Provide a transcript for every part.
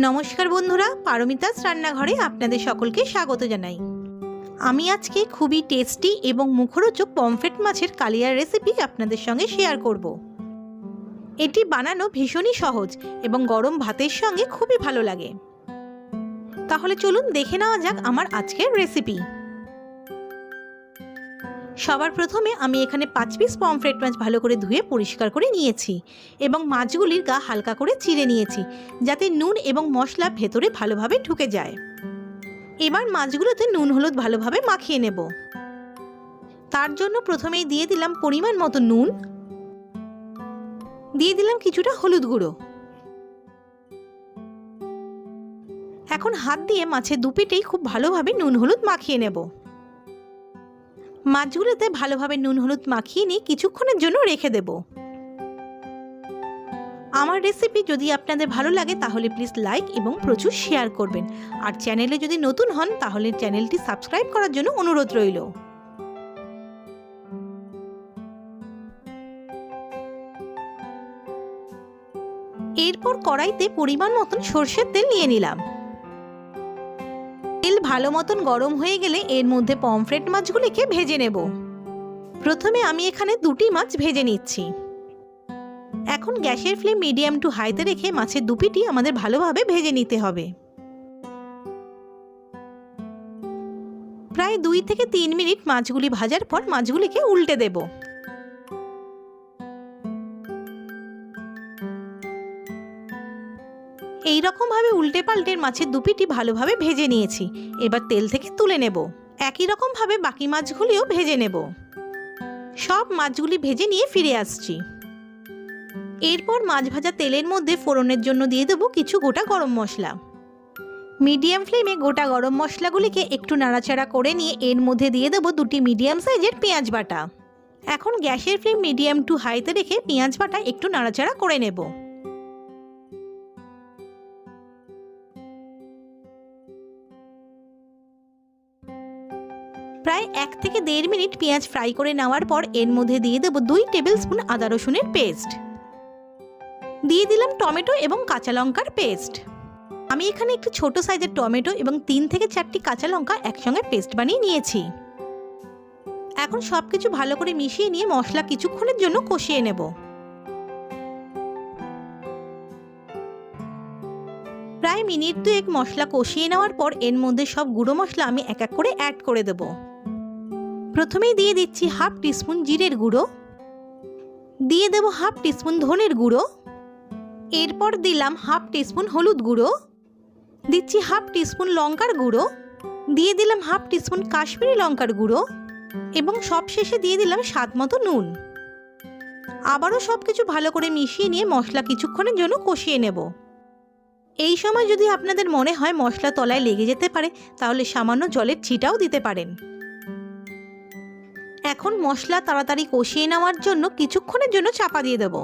নমস্কার বন্ধুরা, পারমিতাস রান্নাঘরে আপনাদের সকলকে স্বাগত জানাই। আমি আজকে খুবই টেস্টি এবং মুখরোচক পমফ্রেট মাছের কালিয়ার রেসিপি আপনাদের সঙ্গে শেয়ার করব। এটি বানানো ভীষণই সহজ এবং গরম ভাতের সঙ্গে খুবই ভালো লাগে। তাহলে চলুন দেখে নেওয়া যাক আমার আজকের রেসিপি। সবার প্রথমে আমি এখানে পাঁচ পিস পমফ্রেট মাছ ভালো করে ধুয়ে পরিষ্কার করে নিয়েছি এবং মাছগুলির গা হালকা করে চিড়ে নিয়েছি যাতে নুন এবং মশলা ভেতরে ভালোভাবে ঢুকে যায়। এবার মাছগুলোতে নুন হলুদ ভালোভাবে মাখিয়ে নেব। তার জন্য প্রথমেই দিয়ে দিলাম পরিমাণ মতো নুন। দিয়ে দিলাম কিছুটা হলুদ গুঁড়ো। এখন হাত দিয়ে মাছের দুপিটেই খুব ভালোভাবে নুন হলুদ মাখিয়ে নেব। মাছগুলোতে ভালোভাবে নুন হলুদ মাখিয়ে নিয়ে কিছুক্ষণের জন্য রেখে দেব। আমার রেসিপি যদি আপনাদের ভালো লাগে তাহলে প্লিজ লাইক এবং প্রচুর শেয়ার করবেন। আর চ্যানেলে যদি নতুন হন তাহলে চ্যানেলটি সাবস্ক্রাইব করার জন্য অনুরোধ রইল। এরপর কড়াইতে পরিমাণ মতন সর্ষের তেল নিয়ে নিলাম। ভালো মতন গরম হয়ে গেলে এর মধ্যে পমফ্রেট মাছগুলিকে ভেজে নেব। প্রথমে আমি এখানে দুটি মাছ ভেজে নিচ্ছি। এখন গ্যাসের ফ্লেম মিডিয়াম টু হাইতে রেখে মাছের দুপিটি আমাদের ভালোভাবে ভেজে নিতে হবে। প্রায় দুই থেকে তিন মিনিট মাছগুলি ভাজার পর মাছগুলিকে উল্টে দেব। এই রকমভাবে উল্টে পাল্টে মাছের দুপিটি ভালোভাবে ভেজে নিয়েছি। এবার তেল থেকে তুলে নেব। একই রকমভাবে বাকি মাছগুলিও ভেজে নেব। সব মাছগুলি ভেজে নিয়ে ফিরে আসছি। এরপর মাছ ভাজা তেলের মধ্যে ফোড়নের জন্য দিয়ে দেবো কিছু গোটা গরম মশলা। মিডিয়াম ফ্লেমে গোটা গরম মশলাগুলিকে একটু নাড়াচাড়া করে নিয়ে এর মধ্যে দিয়ে দেবো দুটি মিডিয়াম সাইজের পেঁয়াজ বাটা। এখন গ্যাসের ফ্লেম মিডিয়াম টু হাইতে রেখে পেঁয়াজ বাটা একটু নাড়াচাড়া করে নেব। প্রায় এক থেকে দেড় মিনিট পেঁয়াজ ফ্রাই করে নেওয়ার পর এর মধ্যে দিয়ে দেবো দুই টেবিল স্পুন আদা রসুনের পেস্ট। দিয়ে দিলাম টমেটো এবং কাঁচা লঙ্কার পেস্ট। আমি এখানে একটি ছোট সাইজের টমেটো এবং তিন থেকে চারটি কাঁচা লঙ্কা একসঙ্গে পেস্ট বানিয়ে নিয়েছি। এখন সব কিছু ভালো করে মিশিয়ে নিয়ে মশলা কিছুক্ষণের জন্য কষিয়ে নেব। প্রায় মিনিট দুয়েক মশলা কষিয়ে নেওয়ার পর এর মধ্যে সব গুঁড়ো মশলা আমি এক এক করে অ্যাড করে দেব। প্রথমেই দিয়ে দিচ্ছি হাফ টিস্পুন জিরের গুঁড়ো। দিয়ে দেব হাফ টিস্পুন ধনের গুঁড়ো। এরপর দিলাম হাফ টিস্পুন হলুদ গুঁড়ো। দিচ্ছি হাফ টিস্পুন লঙ্কার গুঁড়ো। দিয়ে দিলাম হাফ টিস্পুন কাশ্মীরি লঙ্কার গুঁড়ো এবং সব শেষে দিয়ে দিলাম স্বাদ মতো নুন। আবারও সব কিছু ভালো করে মিশিয়ে নিয়ে মশলা কিছুক্ষণের জন্য কষিয়ে নেব। এই সময় যদি আপনাদের মনে হয় মশলা তলায় লেগে যেতে পারে, তাহলে সামান্য জলের ছিটাও দিতে পারেন। এখন মশলা তাড়াতাড়ি কষিয়ে নেওয়ার জন্য কিছুক্ষণের জন্য চাপা দিয়ে দেব।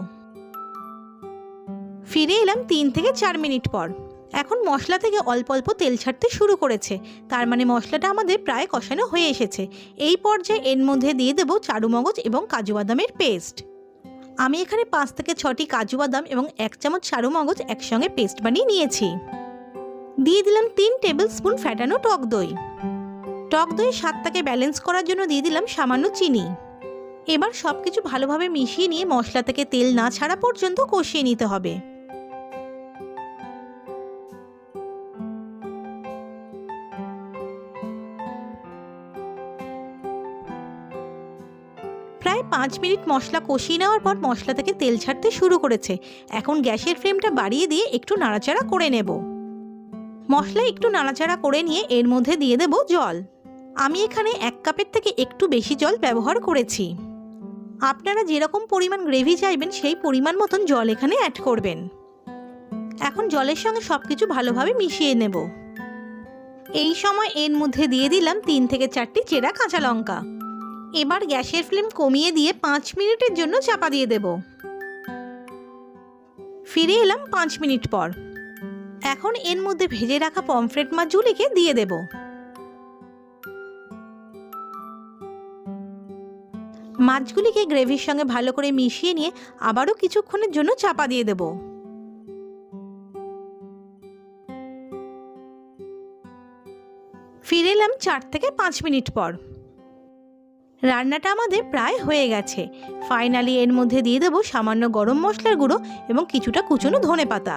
ফিরে এলাম তিন থেকে চার মিনিট পর। এখন মশলা থেকে অল্প অল্প তেল ছাড়তে শুরু করেছে। তার মানে মশলাটা আমাদের প্রায় কষানো হয়ে এসেছে। এই পর্যায়ে এর মধ্যে দিয়ে দেবো চারুমগজ এবং কাজু বাদামের পেস্ট। আমি এখানে পাঁচ থেকে ছটি কাজু বাদাম এবং এক চামচ চারু মগজ একসঙ্গে পেস্ট বানিয়ে নিয়েছি। দিয়ে দিলাম তিন টেবিল স্পুন ফ্যাটানো টক দই। টক দইয়ের স্বাদটাকে ব্যালেন্স করার জন্য দিয়ে দিলাম সামান্য চিনি। এবার সব কিছু ভালোভাবে মিশিয়ে নিয়ে মশলা থেকে তেল না ছাড়া পর্যন্ত কষিয়ে নিতে হবে। প্রায় পাঁচ মিনিট মশলা কষিয়ে নেওয়ার পর মশলা থেকে তেল ছাড়তে শুরু করেছে। এখন গ্যাসের ফ্লেমটা বাড়িয়ে দিয়ে একটু নাড়াচাড়া করে নেব। মশলা একটু নাড়াচাড়া করে নিয়ে এর মধ্যে দিয়ে দেব জল। আমি এখানে এক কাপের থেকে একটু বেশি জল ব্যবহার করেছি। আপনারা যেরকম পরিমাণ গ্রেভি চাইবেন, সেই পরিমাণ মতন জল এখানে অ্যাড করবেন। এখন জলের সঙ্গে সব কিছু ভালোভাবে মিশিয়ে নেব। এই সময় এর মধ্যে দিয়ে দিলাম তিন থেকে চারটি চেরা কাঁচা লঙ্কা। এবার গ্যাসের ফ্লেম কমিয়ে দিয়ে পাঁচ মিনিটের জন্য চাপা দিয়ে দেব। ফিরে এলাম পাঁচ মিনিট পর। এখন এর মধ্যে ভেজে রাখা পমফ্রেট মাছগুলিকে দিয়ে দেব। মাছগুলিকে গ্রেভির সঙ্গে ভালো করে মিশিয়ে নিয়ে আবারও কিছুক্ষণের জন্য চাপা দিয়ে দেবো। ফিরে এলাম চার থেকে পাঁচ মিনিট পর। রান্নাটা আমাদের প্রায় হয়ে গেছে। ফাইনালি এর মধ্যে দিয়ে দেবো সামান্য গরম মশলার গুঁড়ো এবং কিছুটা কুচনো ধনে পাতা।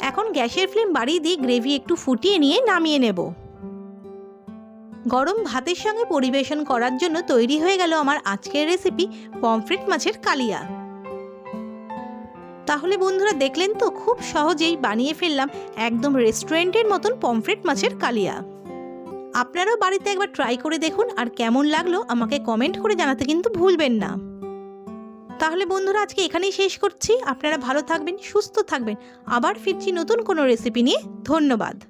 এখন গ্যাসের ফ্লেম বাড়িয়ে দিয়ে গ্রেভি একটু ফুটিয়ে নিয়ে নামিয়ে নেব। গরম ভাতের সঙ্গে পরিবেশন করার জন্য তৈরি হয়ে গেল আমার আজকের রেসিপি পমফ্রেট মাছের কালিয়া। তাহলে বন্ধুরা দেখলেন তো, খুব সহজেই বানিয়ে ফেললাম একদম রেস্টুরেন্টের মতন পমফ্রেট মাছের কালিয়া। আপনারাও বাড়িতে একবার ট্রাই করে দেখুন আর কেমন লাগল আমাকে কমেন্ট করে জানাতে কিন্তু ভুলবেন না। তাহলে বন্ধুরা আজকে এখানেই শেষ করছি। আপনারা ভালো থাকবেন, সুস্থ থাকবেন। আবার ফিরছি নতুন কোনো রেসিপি নিয়ে। ধন্যবাদ।